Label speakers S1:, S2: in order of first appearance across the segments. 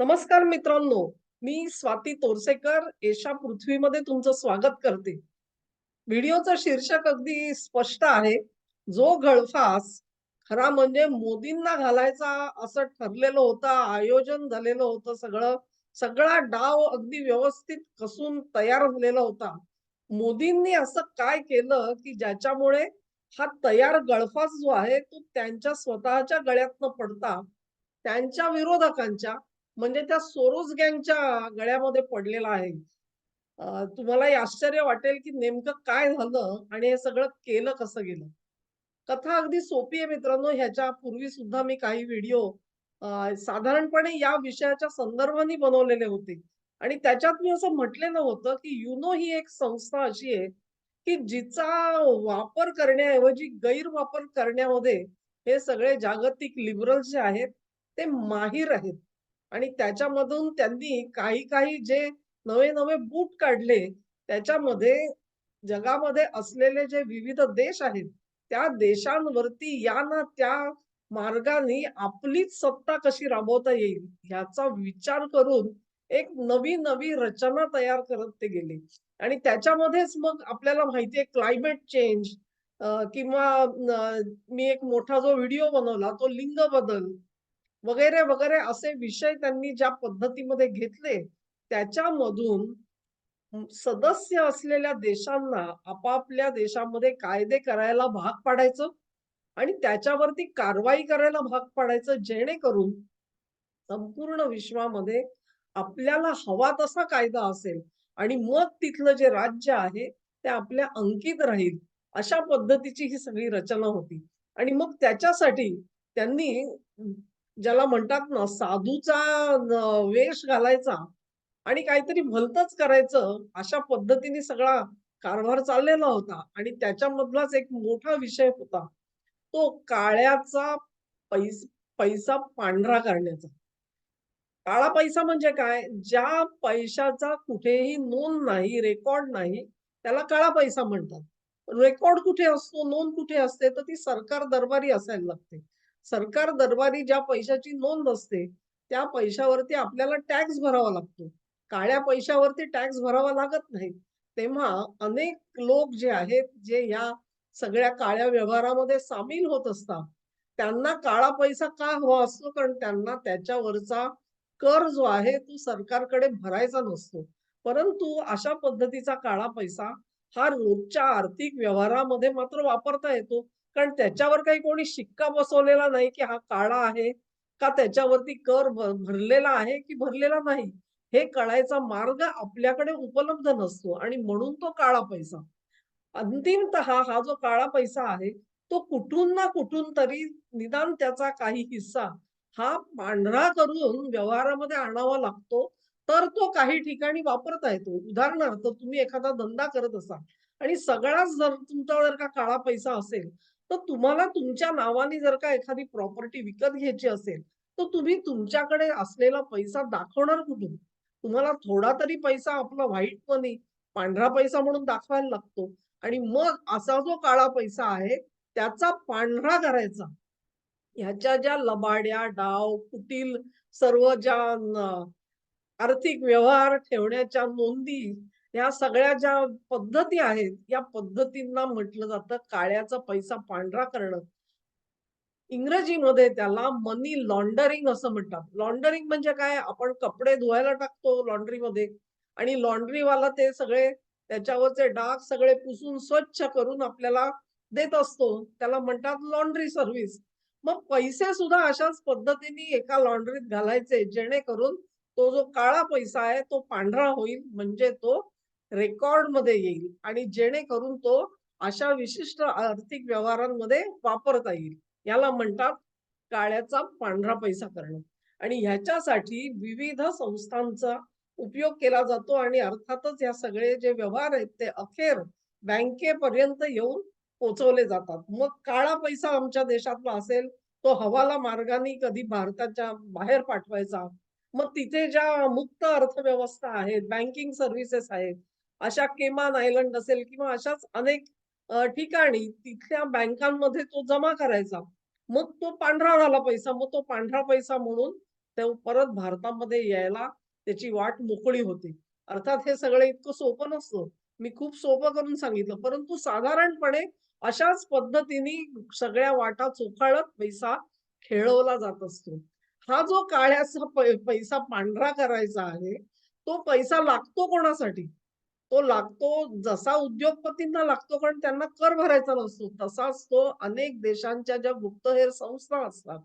S1: नमस्कार मित्रांनो मी स्वाती तोरसेकर एशा पृथ्वीमध्ये तुमचं स्वागत करते. व्हिडिओचं शीर्षक अगदी स्पष्ट आहे जो गळफास खरा म्हणजे मोदींना घालायचा असं ठरलेलं होतं आयोजन झालेलं होतं सगळं सगळा डाव अगदी व्यवस्थित कसून तयार झालेला होता. मोदींनी असं काय केलं की ज्याच्यामुळे हा तयार गळफास जो आहे तो त्यांच्या स्वतःच्या गळ्यातनं पडता त्यांच्या विरोधकांच्या म्हणजे त्या सोरोस गँगच्या गळ्यामध्ये पडलेला आहे. तुम्हाला तुम्हालाही आश्चर्य वाटेल की नेमकं काय झालं आणि हे सगळं केलं कसं गेलं. कथा अगदी सोपी आहे मित्रांनो. ह्याच्या पूर्वी सुद्धा मी काही व्हिडिओ साधारणपणे या विषयाच्या संदर्भाने बनवलेले होते. आणि त्याच्यात मी असं म्हटलेलं होतं की युनो ही एक संस्था अशी आहे की जिचा वापर करण्याऐवजी गैरवापर करण्यामध्ये हे सगळे जागतिक लिबरल्स जे आहेत ते माहीर आहेत. आणि त्याच्यामधून त्यांनी काही काही जे नवे नवे बूट काढले त्याच्यामध्ये जगामध्ये असलेले जे विविध देश आहेत त्या देशांवरती या ना त्या मार्गाने आपलीच सत्ता कशी राबवता येईल ह्याचा विचार करून एक नवी नवी रचना तयार करत ते गेले. आणि त्याच्यामध्येच मग आपल्याला माहितीये क्लायमेट चेंज किंवा मी एक मोठा जो व्हिडिओ बनवला तो लिंग बदल वगैरे वगैरे असे विषय त्यांनी ज्या पद्धतीमध्ये घेतले त्याच्यामधून सदस्य असलेल्या देशांना आपापल्या देशामध्ये कायदे करायला भाग पाडायचं आणि त्याच्यावरती कारवाई करायला भाग पाडायचं जेणेकरून संपूर्ण विश्वामध्ये आपल्याला हवा तसा कायदा असेल आणि मग तिथलं जे राज्य आहे ते आपल्या अंकित राहील अशा पद्धतीची ही सगळी रचना होती. आणि मग त्याच्यासाठी त्यांनी ज्याला म्हणतात ना साधूचा वेश घालायचा आणि काहीतरी भलतच करायचं अशा पद्धतीने सगळा कारभार चाललेला होता. आणि त्याच्यामधलाच एक मोठा विषय होता. तो काळ्याचा पैस पैसा पांढरा करण्याचा. काळा पैसा म्हणजे काय? ज्या पैशाचा कुठेही नोंद नाही रेकॉर्ड नाही त्याला काळा पैसा म्हणतात. रेकॉर्ड कुठे असतो नोंद कुठे असते तर ती सरकार दरबारी असायला लागते. सरकार दरबारी ज्या पैशाची नोंद असते त्या पैशावरती आपल्याला टॅक्स भरावा लागतो. काळ्या पैशावरती टॅक्स भरावा लागत नाही. तेव्हा अनेक लोक जे आहेत जे या सगळ्या काळ्या व्यवहारामध्ये सामील होत असतात त्यांना काळा पैसा का हवा असतो? कारण त्यांना त्याच्यावरचा कर जो आहे तो सरकारकडे भरायचा नसतो. परंतु अशा पद्धतीचा काळा पैसा हा रोजच्या आर्थिक व्यवहारामध्ये मात्र वापरता येतो. कारण त्याच्यावर काही कोणी शिक्का बसवलेला नाही की हा काळा आहे का त्याच्यावरती कर भरलेला आहे की भरलेला नाही हे कळायचा मार्ग आपल्याकडे उपलब्ध नसतो आणि म्हणून तो काळा पैसा. अंतिमत हा जो काळा पैसा आहे तो कुठून ना कुठून तरी निदान त्याचा काही हिस्सा हा पांढरा करून व्यवहारामध्ये आणावा लागतो तर तो काही ठिकाणी वापरता येतो. उदाहरणार्थ तुम्ही एखादा धंदा करत असाल आणि सगळाच जर तुमचा जर का काळा पैसा असेल तर तुम्हाला तुमच्या नावाने जर का एखादी प्रॉपर्टी विकत घ्यायची असेल तर तुम्ही तुमच्याकडे असलेला पैसा दाखवणार कुठून? तुम्हाला थोडा तरी पैसा आपला व्हाईट मनी पांढरा पैसा म्हणून दाखवायला लागतो. आणि मग असा जो काळा पैसा आहे त्याचा पांढरा करायचा. ह्याच्या ज्या लबाड्या डाव कुटील सर्व ज्या आर्थिक व्यवहार ठेवण्याच्या नोंदी या सगळ्या ज्या पद्धती आहेत या पद्धतींना म्हटलं जातं काळ्याचा पैसा पांढरा करणं. इंग्रजीमध्ये त्याला मनी लॉन्डरिंग असं म्हणतात. लॉन्डरिंग म्हणजे काय? आपण कपडे धुवायला टाकतो लॉन्ड्रीमध्ये आणि लॉन्ड्रीवाला ते सगळे त्याच्यावरचे डाग सगळे पुसून स्वच्छ करून आपल्याला देत असतो. त्याला म्हणतात लॉन्ड्री सर्व्हिस मग पैसे सुद्धा अशाच पद्धतीने एका लॉन्ड्रीत घालायचे जेणेकरून तो जो काळा पैसा आहे तो पांढरा होईल म्हणजे तो रेकॉर्डमध्ये येईल आणि जेणेकरून तो अशा विशिष्ट आर्थिक व्यवहारांमध्ये वापरता येईल. याला म्हणतात काळ्याचा पांढरा पैसा करणं. आणि ह्याच्यासाठी विविध संस्थांचा उपयोग केला जातो आणि अर्थातच या सगळे जे व्यवहार आहेत ते अखेर बँकेपर्यंत येऊन पोचवले जातात. मग काळा पैसा आमच्या देशातला असेल तो हवाला मार्गाने कधी भारताच्या बाहेर पाठवायचा? मग तिथे ज्या मुक्त अर्थव्यवस्था आहेत बँकिंग सर्व्हिसेस आहेत अशा केमान आयलंड असेल किंवा अशाच अनेक ठिकाणी तिथल्या बँकांमध्ये तो जमा करायचा मग तो पांढरा झाला पैसा मग तो पांढरा पैसा म्हणून तो परत भारतामध्ये यायला त्याची वाट मोकळी होते. अर्थात हे सगळं इतकं सोपं नसतं. मी खूप सोपं करून सांगितलं. परंतु साधारणपणे अशाच पद्धतीने सगळ्या वाटा चोखाळत पैसा खेळवला जात असतो. हा जो काळ्याचा पैसा पांढरा करायचा आहे, तो पैसा लागतो कोणासाठी? तो लागतो जसा उद्योगपतींना लागतो कारण त्यांना कर भरायचा नसतो. तसाच तो अनेक देशांच्या ज्या गुप्तहेर संस्था असतात,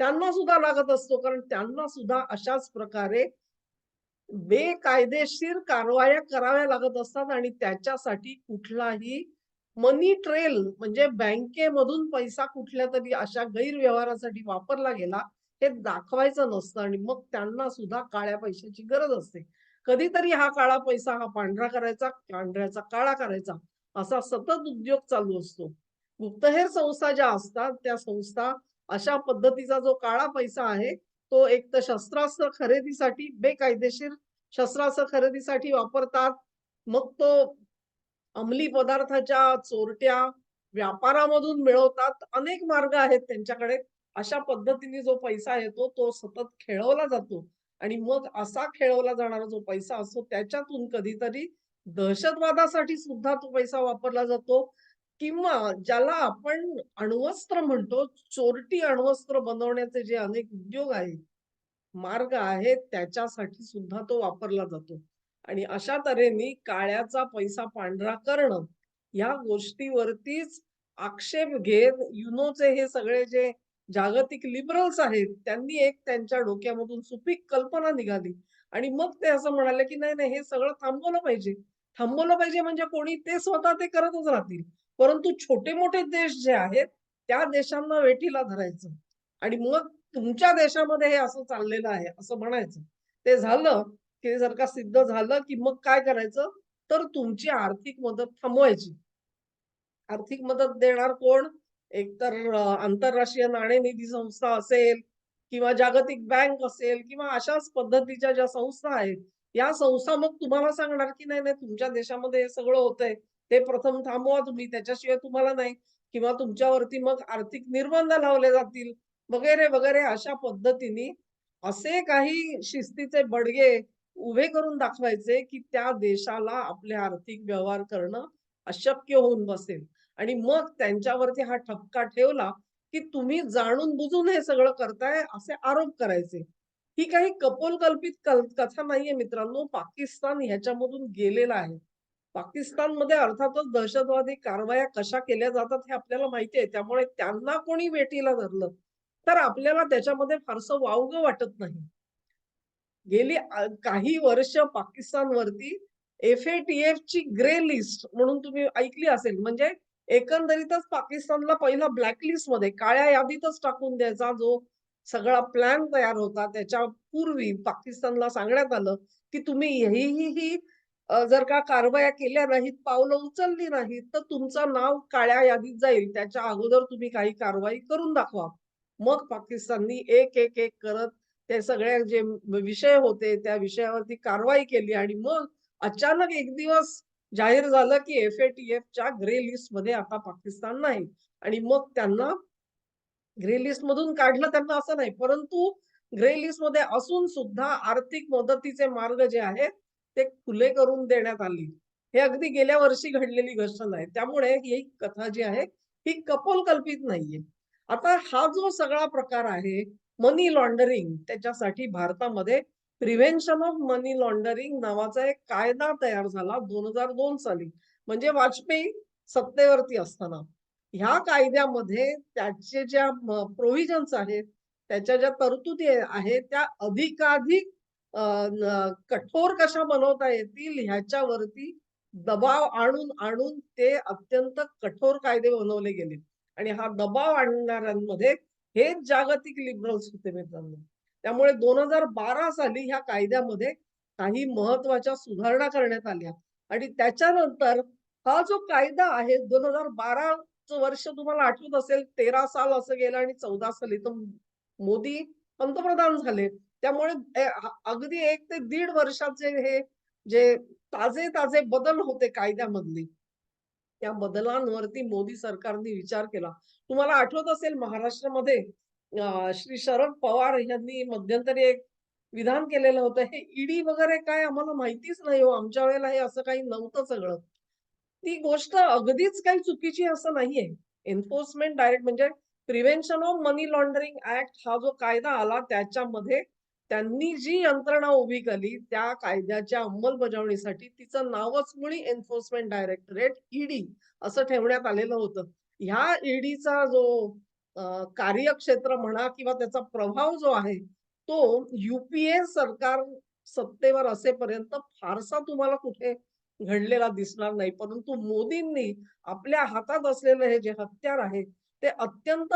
S1: त्यांना सुद्धा लागत असतो. कारण त्यांना सुद्धा अशाच प्रकारे बेकायदेशीर कारवाया कराव्या लागत असतात आणि त्याच्यासाठी कुठलाही मनी ट्रेल म्हणजे बँकेमधून पैसा कुठल्या तरी अशा गैरव्यवहारासाठी वापरला गेला, हे दाखवायचं नसतं आणि मग त्यांना सुद्धा काळ्या पैशाची गरज असते. कधीतरी हा काळा पैसा हा पांढरा करायचा, पांढऱ्याचा काळा करायचा, असा सतत उद्योग चालू असतो. गुप्तहेर संस्था ज्या असतात, त्या संस्था अशा पद्धतीचा जो काळा पैसा आहे, तो एक तर शस्त्रास्त्र खरेदीसाठी बेकायदेशीर शस्त्रास्त्र खरेदीसाठी वापरतात. मग तो अंमली पदार्थाच्या चोरट्या व्यापारामधून मिळवतात. अनेक मार्ग आहेत त्यांच्याकडे. अशा पद्धतीने जो पैसा येतो, तो सतत खेळवला जातो आणि मग असा खेळवला जाणारा जो पैसा असतो, त्याच्यातून कधीतरी दहशतवादासाठी सुद्धा तो पैसा वापरला जातो किंवा ज्याला आपण अण्वस्त्र म्हणतो, चोरटी अण्वस्त्र बनवण्याचे जे अनेक उद्योग आहेत, मार्ग आहेत, त्याच्यासाठी सुद्धा तो वापरला जातो. आणि अशा तऱ्हेने काळ्याचा पैसा पांढरा करणं, या गोष्टीवरतीच आक्षेप घेत युनोचे हे सगळे जे जागतिक लिबरल्स आहेत, त्यांनी एक त्यांच्या डोक्यामधून सुपीक कल्पना निघाली आणि मग ते असं म्हणाले, की नाही, नाही हे सगळं थांबवलं पाहिजे. थांबवलं पाहिजे म्हणजे कोणी ते स्वतः ते करतच राहतील. परंतु छोटे-मोठे देश जे आहेत, त्या देशांना वेठीला धरायचं आणि मग तुमच्या देशामध्ये हे असं चाललेलं आहे, असं म्हणायचं. ते झालं, की जर का सिद्ध झालं, की मग काय करायचं? तर तुमची आर्थिक मदत थांबवायची. आर्थिक मदत देणार कोण? एकतर आंतरराष्ट्रीय नाणेनिधी संस्था असेल किंवा जागतिक बँक असेल किंवा अशाच पद्धतीच्या ज्या संस्था आहेत, या संस्था मग तुम्हाला सांगणार, की नाही, नाही तुमच्या देशामध्ये हे सगळं होतंय. ते प्रथम थांबवा तुम्ही, त्याच्याशिवाय तुम्हाला नाही किंवा तुमच्यावरती मग आर्थिक निर्बंध लावले जातील वगैरे, वगैरे अशा पद्धतीने असे काही शिस्तीचे बडगे उभे करून दाखवायचे, की त्या देशाला आपले आर्थिक व्यवहार करणं अशक्य होऊन बसेल आणि मग त्यांच्यावरती हा ठपका ठेवला, की तुम्ही जाणून-बुजून हे सगळं करताय असे आरोप करायचे. ही काही कपोलकल्पित कथा नाहीये मित्रांनो. पाकिस्तान ह्याच्यामधून गेलेला आहे. पाकिस्तानमध्ये अर्थातच दहशतवादी कारवाया कशा केल्या जातात हे आपल्याला माहिती आहे. त्यामुळे त्यांना कोणी वेटीला धरलं, तर आपल्याला त्याच्यामध्ये फारसं वावगं वाटत नाही. गेली काही वर्ष पाकिस्तानवरती एफ-ए-टी-एफची ग्रे लिस्ट म्हणून तुम्ही ऐकली असेल. म्हणजे एकंदरीतच पाकिस्तानला पहिला ब्लॅकलिस्टमध्ये काळ्या यादीतच टाकून द्यायचा जो सगळा प्लॅन तयार होता. त्याच्या पूर्वी पाकिस्तानला सांगण्यात आलं, की तुम्ही ही, ही, ही जर का कारवाया केल्या नाहीत, पावलं उचलली नाहीत, तर तुमचं नाव काळ्या यादीत जाईल. त्याच्या अगोदर तुम्ही काही कारवाई करून दाखवा. मग पाकिस्ताननी एक, एक, एक करत ते सगळे जे विषय होते, त्या विषयावरती कारवाई केली आणि मग अचानक एक दिवस जाहीर झालं, की एफ-ए-टी-एफच्या ग्रे लिस्टमध्ये आता पाकिस्तान नाही आणि मग त्यांना ग्रे लिस्टमधून काढलं त्यांना असं नाही. परंतु ग्रे लिस्टमध्ये असून सुद्धा आर्थिक मदतीचे मार्ग जे आहेत, ते खुले करून देण्यात आली. हे अगदी गेल्या वर्षी घडलेली गोष्ट नाही. त्यामुळे ही कथा जी आहे, ही कपोलकल्पित नाहीये. आता हा जो सगळा प्रकार आहे, मनी लॉन्डरिंग त्याच्यासाठी भारतामध्ये प्रिव्हेन्शन ऑफ मनी लॉन्डरिंग नावाचा एक कायदा तयार झाला 2002 साली. म्हणजे वाजपेयी सत्तेवरती असताना. ह्या कायद्यामध्ये त्याचे ज्या प्रोव्हिजन्स आहेत, त्याच्या ज्या तरतुदी आहेत, त्या अधिकाधिक कठोर कशा बनवता येतील ह्याच्यावरती दबाव आणून, आणून ते अत्यंत कठोर कायदे बनवले गेले आणि हा दबाव आणणाऱ्यांमध्ये हेच जागतिक लिबरल्स होते मित्रांनो. त्यामुळे 2012 साली ह्या कायद्यामध्ये काही महत्त्वाच्या सुधारणा करण्यात आल्या आणि त्याच्यानंतर हा जो कायदा आहे दोन हजार बारा वर्ष तुम्हाला आठवत असेल 13 साल असं गेलं आणि 14 साली तर मोदी पंतप्रधान झाले. त्यामुळे अगदी एक ते दीड वर्षाचे हे जे ताजे-ताजे बदल होते कायद्यामधले, त्या बदलांवरती मोदी सरकारने विचार केला. तुम्हाला आठवत असेल महाराष्ट्रामध्ये श्री शरद पवार यांनी मध्यंतरी एक विधान केलेलं होतं. हे ईडी वगैरे काय आम्हाला माहितीच नाही हो. आमच्या वेळेला हे असं काही नव्हतं सगळं. ती गोष्ट अगदीच काही चुकीची असं नाहीये. एन्फोर्समेंट डायरेक्ट म्हणजे prevention of money laundering act हा जो कायदा आला त्याच्यामध्ये त्यांनी जी यंत्रणा उभी केली त्या कायद्याच्या अंमलबजावणीसाठी तिचं नावच मुळी एन्फोर्समेंट डायरेक्टरेट ईडी असं ठेवण्यात आलेलं होतं. ह्या ईडीचा जो कार्यक्षेत्र म्हणा किंवा त्याचा प्रभाव जो आहे तो यूपीए सरकार सत्तेवर असेपर्यंत फारसा तुम्हाला कुठे घडलेला दिसणार नाही. परंतु मोदींनी आपल्या हातात असलेलं हे जे हत्यार आहे, ते अत्यंत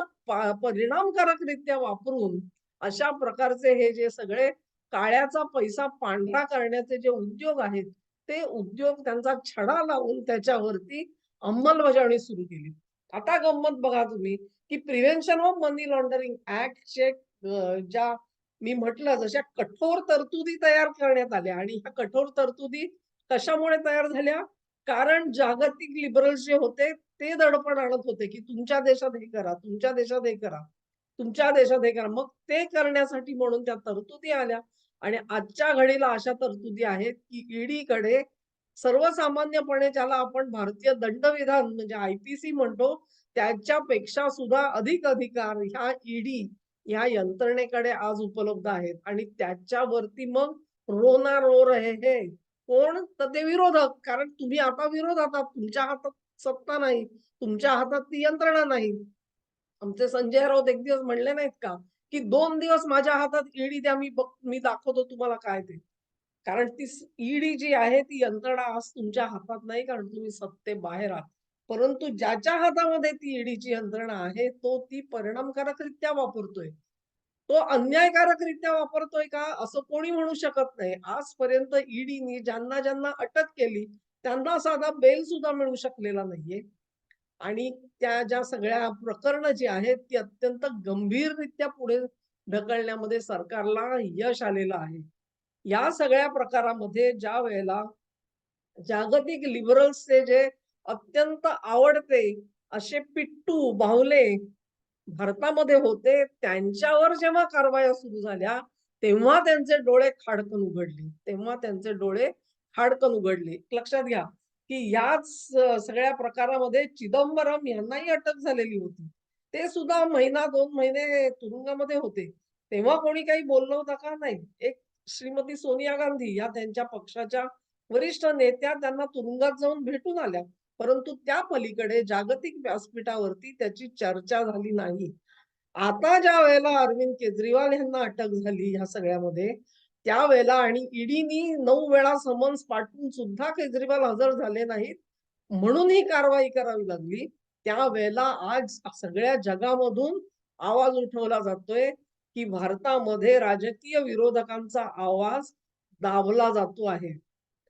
S1: परिणामकारकरित्या वापरून अशा प्रकारचे हे जे सगळे काळ्याचा पैसा पांढरा करण्याचे जे उद्योग आहेत, ते उद्योग त्यांचा छडा लावून त्याच्यावरती अंमलबजावणी सुरू केली. आता गंमत बघा तुम्ही, की प्रिव्हेन्शन ऑफ मनी लॉन्डरिंग ऍक्टचे ज्या मी म्हटलं जशा कठोर तरतुदी तयार करण्यात आल्या आणि ह्या कठोर तरतुदी कशामुळे तयार झाल्या? कारण जागतिक लिबरल्स जे होते ते दडपण आणत होते, की तुमच्या देशात हे करा, तुमच्या देशात हे करा, तुमच्या देशात हे करा. मग ते करण्यासाठी म्हणून त्या तरतुदी आल्या आणि आजच्या घडीला अशा तरतुदी आहेत, की ईडीकडे सर्वसामान्यपणे ज्याला आपण भारतीय दंडविधान म्हणजे आय-पी-सी म्हणतो, त्याच्यापेक्षा सुद्धा अधिक अधिकार ह्या ईडी ह्या यंत्रणेकडे आज उपलब्ध आहेत आणि त्याच्यावरती मग रो ना रो रहे हे कोण? तर ते विरोधक. कारण तुम्ही आता विरोधात आहात. तुमच्या हातात सत्ता नाही. तुमच्या हातात ती यंत्रणा नाही. आमचे संजय राऊत एक दिवस म्हणले नाहीत का, की दोन दिवस माझ्या हातात ईडी द्या, मी मी दाखवतो तुम्हाला काय ते." कारण ती ईडी जी आहे ती यंत्रणा आज तुमच्या हातात नाही कारण तुम्ही सत्ते बाहेर आहात. परंतु ज्याच्या हातामध्ये ती ईडीची यंत्रणा आहे, तो ती परिणामकारकरित्या वापरतोय. तो अन्यायकारकरित्या वापरतोय का? असं कोणी म्हणू शकत नाही. आजपर्यंत ईडीनी ज्यांना-ज्यांना अटक केली, त्यांना साधा बेल सुद्धा मिळू शकलेला नाहीये. आणि त्या ज्या सगळ्या प्रकरणं जी आहेत, ती अत्यंत गंभीररित्या पुढे ढकलण्यामध्ये सरकारला यश आलेलं आहे. या सगळ्या प्रकारामध्ये ज्या वेळेला जागतिक लिबरल्सचे जे अत्यंत आवडते असे पिट्टू, बाहुले भारतामध्ये होते, त्यांच्यावर जेव्हा कारवाया सुरू झाल्या, तेव्हा त्यांचे डोळे खाडकन उघडले. तेव्हा त्यांचे डोळे खाडकन उघडले. लक्षात घ्या, की याच सगळ्या प्रकारामध्ये चिदंबरम यांनाही अटक झालेली होती. ते सुद्धा महिना दोन महिने तुरुंगामध्ये होते. तेव्हा कोणी काही बोललं होतं का? नाही. एक श्रीमती सोनिया गांधी या त्यांच्या पक्षाच्या वरिष्ठ नेत्या त्यांना तुरुंगात जाऊन भेटून आल्या. परंतु त्या पलीकडे जागतिक व्यासपीठावरती त्याची चर्चा झाली नाही. आता ज्या वेळेला अरविंद केजरीवाल यांना अटक झाली ह्या सगळ्यामध्ये, त्यावेळेला आणि ईडीनी नऊ वेळा समन्स पाठवून सुद्धा केजरीवाल हजर झाले नाहीत, म्हणून ही कारवाई करावी लागली. त्यावेळेला आज सगळ्या जगामधून आवाज उठवला जातोय, की भारतामध्ये राजकीय विरोधकांचा आवाज दाबला जातो आहे.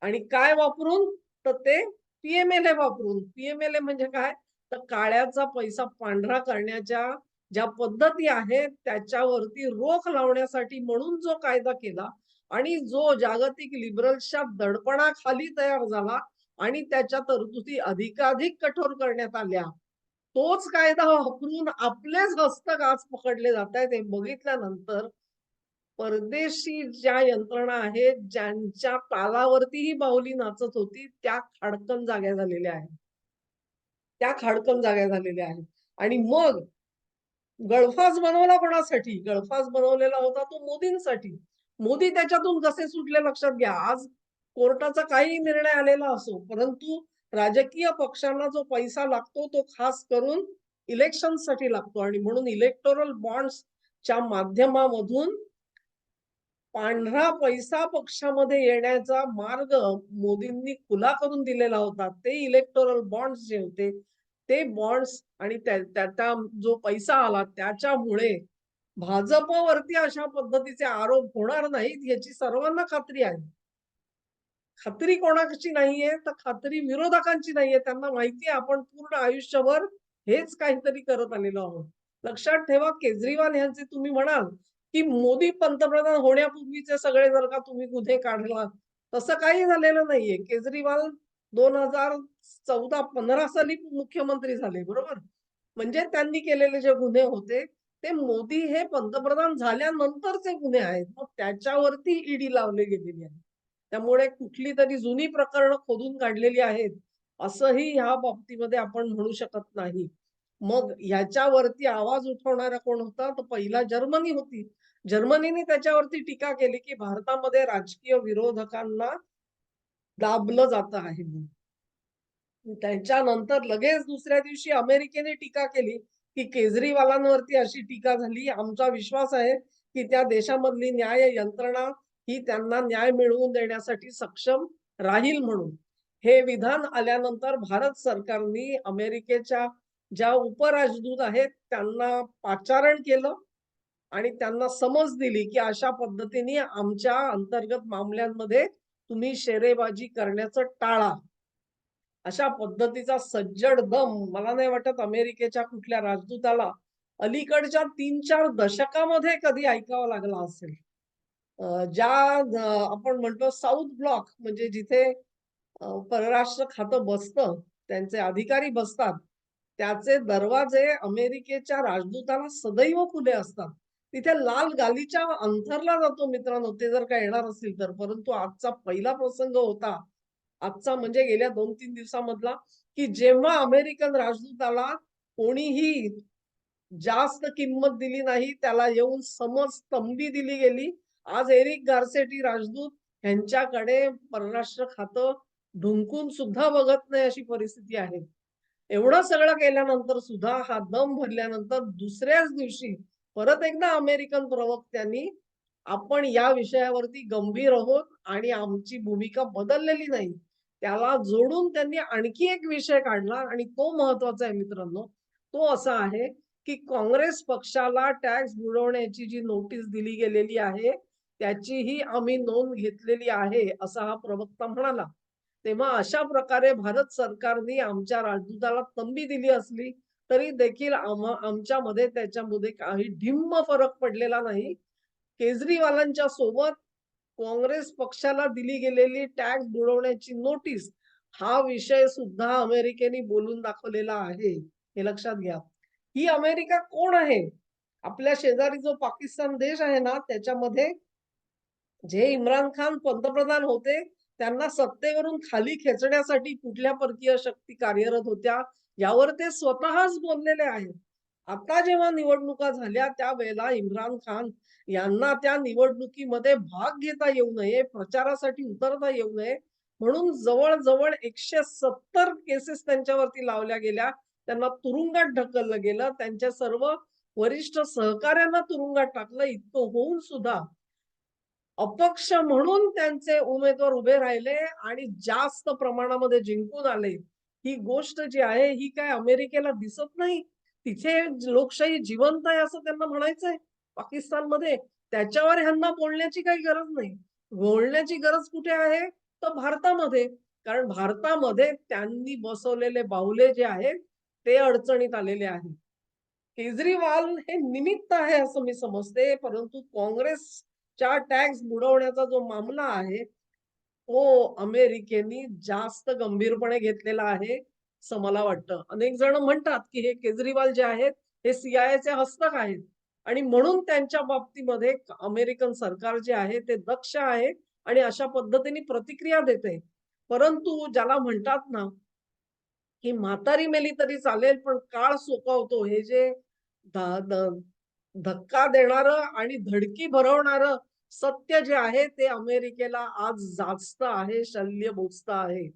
S1: आणि काय वापरून? तर ते पीएमएलए वापरून. पीएमएलए म्हणजे काय? तर काळ्याचा पैसा पांढरा करण्याच्या ज्या पद्धती आहेत, त्याच्यावरती रोख लावण्यासाठी म्हणून जो कायदा केला आणि जो जागतिक लिबरल्सच्या दडपणाखाली तयार झाला आणि त्याच्या तरतुदी अधिकाधिक कठोर करण्यात आल्या. तोच कायदा वापरून आपलेच हस्तक आज पकडले जातायत हे बघितल्यानंतर परदेशी ज्या यंत्रणा आहेत, ज्यांच्या तालावरती ही बाहुली नाचत होती, त्या खाडकन जाग्या झालेल्या आहेत. त्या खाडकन जाग्या झालेल्या आहेत. आणि मग गळफास बनवला कोणासाठी? गळफास बनवलेला होता तो मोदींसाठी. मोदी त्याच्यातून कसे सुटले लक्षात घ्या. आज कोर्टाचा काही निर्णय आलेला असो, परंतु राजकीय पक्षांना जो पैसा लागतो तो खास करून इलेक्शनसाठी लागतो आणि म्हणून इलेक्टोरल बॉन्ड्सच्या माध्यमामधून पांढरा पैसा पक्षामध्ये येण्याचा मार्ग मोदींनी खुला करून दिलेला होता. ते इलेक्टोरल बॉन्ड्स जे होते, ते बॉन्ड्स आणि त्या त्याचा जो पैसा आला त्याच्यामुळे भाजपवरती अशा पद्धतीचे आरोप होणार नाहीत याची सर्वांना खात्री आहे. खात्री कोणाची नाहीये, तर खात्री विरोधकांची नाहीये. त्यांना माहिती आहे आपण पूर्ण आयुष्यभर हेच काहीतरी करत आलेलो आहोत. लक्षात ठेवा केजरीवाल यांचे तुम्ही म्हणाल, की मोदी पंतप्रधान होण्यापूर्वीचे सगळे जर का तुम्ही गुन्हे काढला तसं काही झालेलं नाहीये. केजरीवाल 2014-15 साली मुख्यमंत्री झाले, बरोबर? म्हणजे त्यांनी केलेले जे गुन्हे होते, ते मोदी हे पंतप्रधान झाल्यानंतरचे गुन्हे आहेत. मग त्याच्यावरती ईडी लावले गेलेली आहे. त्यामुळे कुठली तरी जुनी प्रकरणं खोदून काढलेली आहेत, असंही ह्या बाबतीमध्ये आपण म्हणू शकत नाही. मग ह्याच्यावरती आवाज उठवणारा कोण होता? तर पहिला जर्मनी होती. जर्मनीने त्याच्यावरती टीका केली, की भारतामध्ये राजकीय विरोधकांना दाबलं जात आहे त्याच्यानंतर लगेच दुसऱ्या दिवशी अमेरिकेने टीका केली, की केजरीवालांवरती अशी टीका झाली. आमचा विश्वास आहे, की त्या देशामधली न्याय यंत्रणा ही त्यांना न्याय मिळवून देण्यासाठी सक्षम राहील म्हणून. हे विधान आल्यानंतर भारत सरकारनी अमेरिकेच्या ज्या उपराजदूत आहेत त्यांना पाचारण केलं आणि त्यांना समज दिली, की अशा पद्धतीने आमच्या अंतर्गत मामल्यांमध्ये तुम्ही शेरेबाजी करण्याचं टाळा. अशा पद्धतीचा सज्जड दम मला नाही वाटत अमेरिकेच्या कुठल्या राजदूताला अलीकडच्या 3-4 दशकामध्ये कधी ऐकावा लागला असेल. ज्या आपण म्हणतो साऊथ ब्लॉक म्हणजे जिथे परराष्ट्र खातं बसतं, त्यांचे अधिकारी बसतात, त्याचे दरवाजे अमेरिकेच्या राजदूताला सदैव खुले असतात. तिथे लाल गालीच्या अंथरला जातो मित्रांनो, ते जर का येणार असतील तर. परंतु आजचा पहिला प्रसंग होता, आजचा म्हणजे गेल्या 2-3 दिवसामधला, की जेव्हा अमेरिकन राजदूताला कोणीही जास्त किंमत दिली नाही, त्याला येऊन समज तंबी दिली गेली. आज एरिक गारसेटी राजदूत ह्यांच्याकडे परराष्ट्र खातं ढुंकून सुद्धा बघत नाही अशी परिस्थिती आहे. एवढं सगळं केल्यानंतर सुद्धा हा दम भरल्यानंतर दुसऱ्याच दिवशी परत एकदा अमेरिकन प्रवक्त्यांनी आपण या विषयावरती गंभीर आहोत आणि आमची भूमिका बदललेली नाही. त्याला जोडून त्यांनी आणखी एक विषय काढला आणि तो महत्त्वाचा आहे मित्रांनो. तो असा आहे, की काँग्रेस पक्षाला टॅक्स बुडवण्याची जी नोटीस दिली गेलेली आहे, त्याचीही आम्ही नोंद घेतलेली आहे, असा हा प्रवक्ता म्हणाला. तेव्हा अशा प्रकारे भारत सरकारने आमच्या राजदूताला तंबी दिली असली, तरी देखील आमच्यामध्ये त्याच्यामध्ये काही ढिम्म फरक पडलेला नाही. केजरीवालांच्या सोबत काँग्रेस पक्षाला दिली गेलेली टॅक्स बुडवण्याची नोटीस, हा विषय सुद्धा अमेरिकेने बोलून दाखवलेला आहे. हे लक्षात घ्या. ही अमेरिका कोण आहे? आपल्या शेजारी जो पाकिस्तान देश आहे ना, त्याच्यामध्ये जे इम्रान खान पंतप्रधान होते, त्यांना सत्तेवरून खाली खेचण्यासाठी कुठल्या परकीय शक्ती कार्यरत होत्या, यावर ते स्वतःच बोललेले आहेत. आता जेव्हा निवडणुका झाल्या, त्यावेळेला इम्रान खान यांना त्या निवडणुकीमध्ये भाग घेता येऊ नये, प्रचारासाठी उतरता येऊ नये, म्हणून जवळ-जवळ 170 केसेस त्यांच्यावरती लावल्या गेल्या. त्यांना तुरुंगात ढकललं गेलं. त्यांच्या सर्व वरिष्ठ सहकाऱ्यांना तुरुंगात टाकलं. इतकं होऊन सुद्धा अपक्ष म्हणून त्यांचे उमेदवार उभे राहिले आणि जास्त प्रमाणामध्ये जिंकून आले. ही गोष्ट जी आहे, ही काय अमेरिकेला दिसत नाही. तिथे लोकशाही जिवंत आहे असं त्यांना म्हणायचंय पाकिस्तानमध्ये. त्याच्यावर ह्यांना बोलण्याची काही गरज नाही. बोलण्याची गरज कुठे आहे? तर भारतामध्ये. कारण भारतामध्ये त्यांनी बसवलेले बाहुले जे आहेत, ते अडचणीत आलेले आहेत. केजरीवाल हे निमित्त आहे असं मी समजते. परंतु काँग्रेस च्या टॅक्स बुडवण्याचा जो मामला आहे, तो अमेरिकेने जास्त गंभीरपणे घेतलेला आहे, असं मला वाटतं. अनेक जण म्हणतात, की हे केजरीवाल जे आहेत, हे सीआयएचे हस्तक आहेत आणि म्हणून त्यांच्या बाबतीमध्ये अमेरिकन सरकार जे आहे, ते दक्ष आहे आणि अशा पद्धतीने प्रतिक्रिया देते. परंतु ज्याला म्हणतात ना, की म्हातारी मेली तरी चालेल, पण काळ सोकावतो. हे जे धक्का देणारं आणि धडकी भरवणार सत्य जे आहे, ते अमेरिकेला आज जास्त आहे, शल्य बोचतं आहे.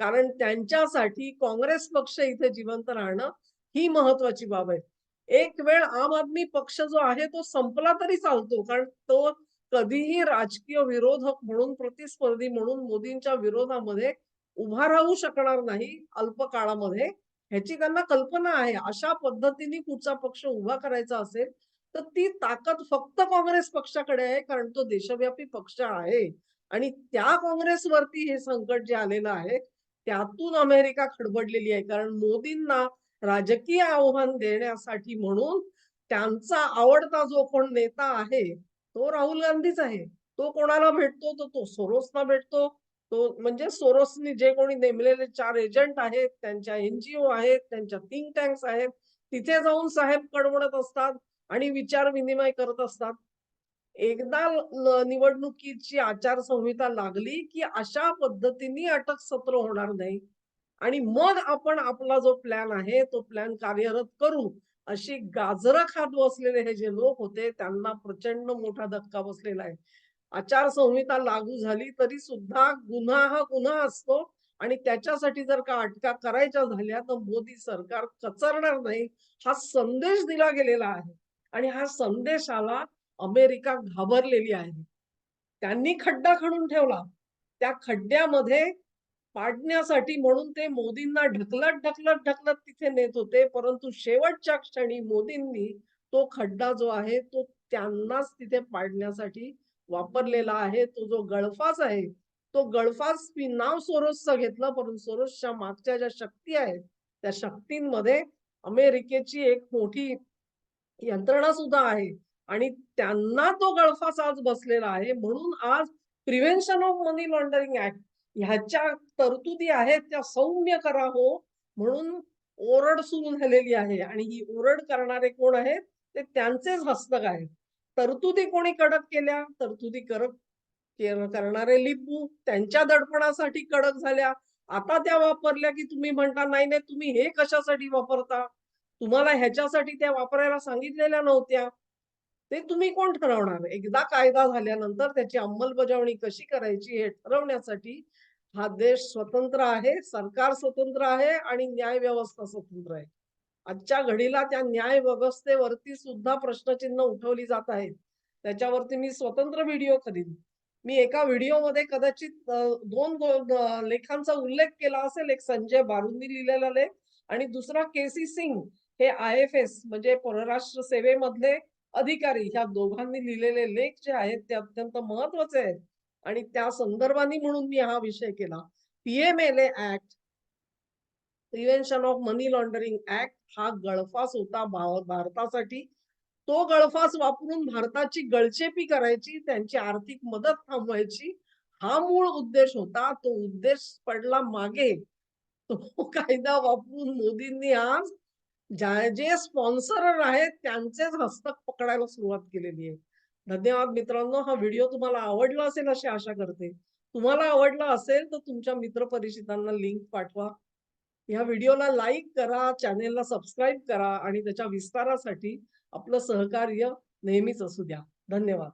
S1: कारण त्यांच्यासाठी काँग्रेस पक्ष इथे जिवंत राहणं ही महत्वाची बाब आहे. एक वेळ आम आदमी पक्ष जो आहे, तो संपला तरी चालतो. कारण तो कधीही राजकीय विरोधक म्हणून, प्रतिस्पर्धी म्हणून मोदींच्या विरोधामध्ये उभा राहू शकणार नाही अल्प काळामध्ये, ह्याची त्यांना कल्पना आहे. अशा पद्धतीने पुढचा पक्ष उभा करायचा असेल, तर ती ताकद फक्त काँग्रेस पक्षाकडे आहे. कारण तो देशव्यापी पक्ष आहे आणि त्या काँग्रेसवरती हे संकट जे आलेलं आहे, त्यातून अमेरिका खडबडलेली आहे. कारण मोदींना राजकीय आव्हान देण्यासाठी म्हणून त्यांचा आवडता जो कोण नेता आहे, तो राहुल गांधीच आहे. तो कोणाला भेटतो, तर तो सोरोसना भेटतो. तो म्हणजे सोरोसनी जे कोणी नेमलेले चार एजंट आहेत, त्यांच्या एनजीओ आहेत, त्यांच्या थिंक टँक्स आहेत, तिथे जाऊन साहेब कडवडत असतात आणि विचार विनिमय करत असतात. एकदा निवडणुकीची आचारसंहिता लागली, की अशा पद्धतीने अटक सत्र होणार नाही आणि मग आपण आपला जो प्लॅन आहे, तो प्लॅन कार्यरत करू. अशी गाजरं खात बसलेले हे जे लोक होते, त्यांना प्रचंड मोठा धक्का बसलेला आहे. आचारसंहिता लागू झाली तरी सुद्धा गुन्हा हा गुन्हा असतो आणि त्याच्यासाठी जर का अटका करायच्या झाल्या, तर मोदी सरकार कचरणार नाही, हा संदेश दिला गेलेला आहे आणि हा संदेशाला अमेरिका घाबरलेली आहे. त्यांनी खड्डा खणून ठेवला. त्या खड्ड्यामध्ये पाडण्यासाठी म्हणून ते मोदींना ढकलत, ढकलत, ढकलत तिथे नेत होते. परंतु शेवटच्या क्षणी मोदींनी तो खड्डा जो आहे, तो त्यांनाच तिथे पाडण्यासाठी वापरलेला आहे. तो जो गळफास आहे, तो गळफास मी नाव सोरोसचं घेतलं, परंतु सोरोसच्या मागच्या ज्या शक्ती आहेत, त्या शक्तींमध्ये अमेरिकेची एक मोठी यंत्रणा सुद्धा आहे आणि त्यांना तो गळफास आज बसलेला आहे. म्हणून आज prevention of money laundering act ह्याच्या तरतुदी आहेत त्या सौम्य करा हो, म्हणून ओरड सुरू झालेली आहे आणि ही ओरड करणारे कोण आहेत? ते त्यांचेच हस्तक आहेत. तरतुदी कोणी कडक केल्या? तरतुदी कडक करणारे लिपू त्यांच्या दडपणासाठी कडक झाल्या. आता त्या वापरल्या, की तुम्ही म्हणता, "नाही, नाही, तुम्ही हे कशासाठी वापरता? तुम्हाला ह्याच्यासाठी त्या वापरायला सांगितलेल्या नव्हत्या." ते तुम्ही कोण ठरवणार? एकदा कायदा झाल्यानंतर त्याची अंमलबजावणी कशी करायची हे ठरवण्यासाठी हा देश स्वतंत्र आहे, सरकार स्वतंत्र आहे आणि न्याय व्यवस्था स्वतंत्र आहे. आजच्या घडीला त्या न्याय व्यवस्थेवरती सुद्धा प्रश्नचिन्ह उठवली जात आहेत. त्याच्यावरती मी स्वतंत्र व्हिडिओ करीन. मी एका व्हिडिओमध्ये कदाचित दोन लेखांचा उल्लेख केला असेल. एक संजय बारूंनी लिहिलेला लेख आणि दुसरा के.सी. सिंग हे आय-एफ-एस म्हणजे परराष्ट्र सेवेमधले अधिकारी ह्या दोघांनी लिहिलेले लेख जे आहेत ते अत्यंत महत्त्वाचे आहेत आणि त्या संदर्भाने म्हणून मी हा विषय केला. PMLA act prevention of money laundering act हा गळफास होता भारतासाठी. तो गळफास वापरून भारताची गळचेपी करायची, त्यांची आर्थिक मदत थांबवायची, हा मूळ उद्देश होता. तो उद्देश पडला मागे. तो कायदा वापरून मोदींनी आज ज्या जे स्पॉन्सर आहेत त्यांचेच हस्तक पकडायला सुरुवात केलेली आहे. धन्यवाद मित्रांनो. हा व्हिडिओ तुम्हाला आवडला असेल अशी आशा करते. तुम्हाला आवडला असेल तर तुमच्या मित्रपरिचितांना लिंक पाठवा. ह्या व्हिडिओला लाईक करा, चॅनेलला सबस्क्राईब करा आणि त्याच्या विस्तारासाठी आपलं सहकार्य नेहमीच असू द्या. धन्यवाद.